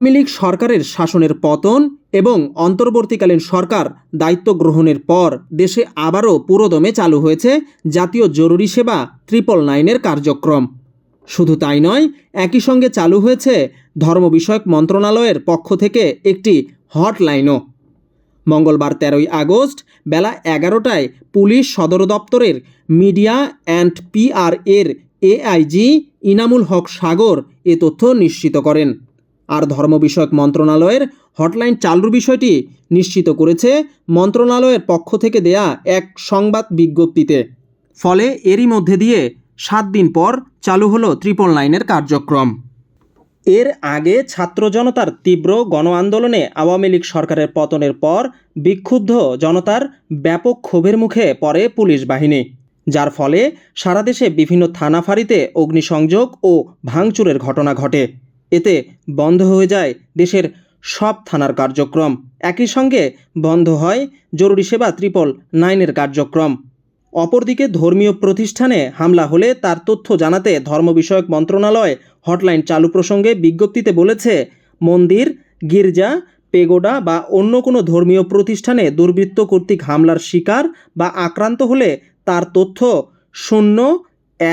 আওয়ামী লীগ সরকারের শাসনের পতন এবং অন্তর্বর্তীকালীন সরকার দায়িত্ব গ্রহণের পর দেশে আবারও পুরোদমে চালু হয়েছে জাতীয় জরুরি সেবা ট্রিপল নাইনের কার্যক্রম। শুধু তাই নয়, একই সঙ্গে চালু হয়েছে ধর্ম বিষয়ক মন্ত্রণালয়ের পক্ষ থেকে একটি হটলাইনও। মঙ্গলবার তেরোই আগস্ট বেলা এগারোটায় পুলিশ সদর দপ্তরের মিডিয়া অ্যান্ড পিআর এর এআইজি ইনামুল হক সাগর এ তথ্য নিশ্চিত করেন। আর ধর্ম বিষয়ক মন্ত্রণালয়ের হটলাইন চালুর বিষয়টি নিশ্চিত করেছে মন্ত্রণালয়ের পক্ষ থেকে দেয়া এক সংবাদ বিজ্ঞপ্তিতে। ফলে এরই মধ্যে দিয়ে সাত দিন পর চালু হলো ট্রিপল নাইনের কার্যক্রম। এর আগে ছাত্র জনতার তীব্র গণ আন্দোলনে আওয়ামী লীগ সরকারের পতনের পর বিক্ষুব্ধ জনতার ব্যাপক ক্ষোভের মুখে পড়ে পুলিশ বাহিনী। যার ফলে সারা দেশে বিভিন্ন থানা ফাঁড়িতে অগ্নিসংযোগ ও ভাঙচুরের ঘটনা ঘটে। এতে বন্ধ হয়ে যায় দেশের সব থানার কার্যক্রম। একই সঙ্গে বন্ধ হয় জরুরি সেবা ত্রিপল নাইনের কার্যক্রম। অপরদিকে ধর্মীয় প্রতিষ্ঠানে হামলা হলে তার তথ্য জানাতে ধর্ম বিষয়ক মন্ত্রণালয় হটলাইন চালু প্রসঙ্গে বিজ্ঞপ্তিতে বলেছে, মন্দির, গির্জা, পেগোডা বা অন্য কোনো ধর্মীয় প্রতিষ্ঠানে দুর্বৃত্ত কর্তৃক হামলার শিকার বা আক্রান্ত হলে তার তথ্য শূন্য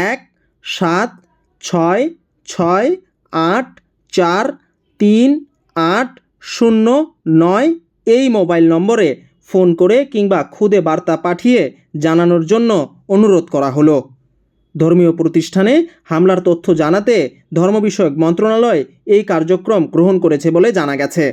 এক সাত ছয় ছয় আট চার, তিন, আট, শূন্য, নয় এই মোবাইল নম্বরে ফোন করে কিংবা খুদে বার্তা পাঠিয়ে জানানোর জন্য অনুরোধ করা হলো। ধর্মীয় প্রতিষ্ঠানে হামলার তথ্য জানাতে ধর্ম বিষয়ক মন্ত্রণালয় এই কার্যক্রম গ্রহণ করেছে বলে জানা গেছে।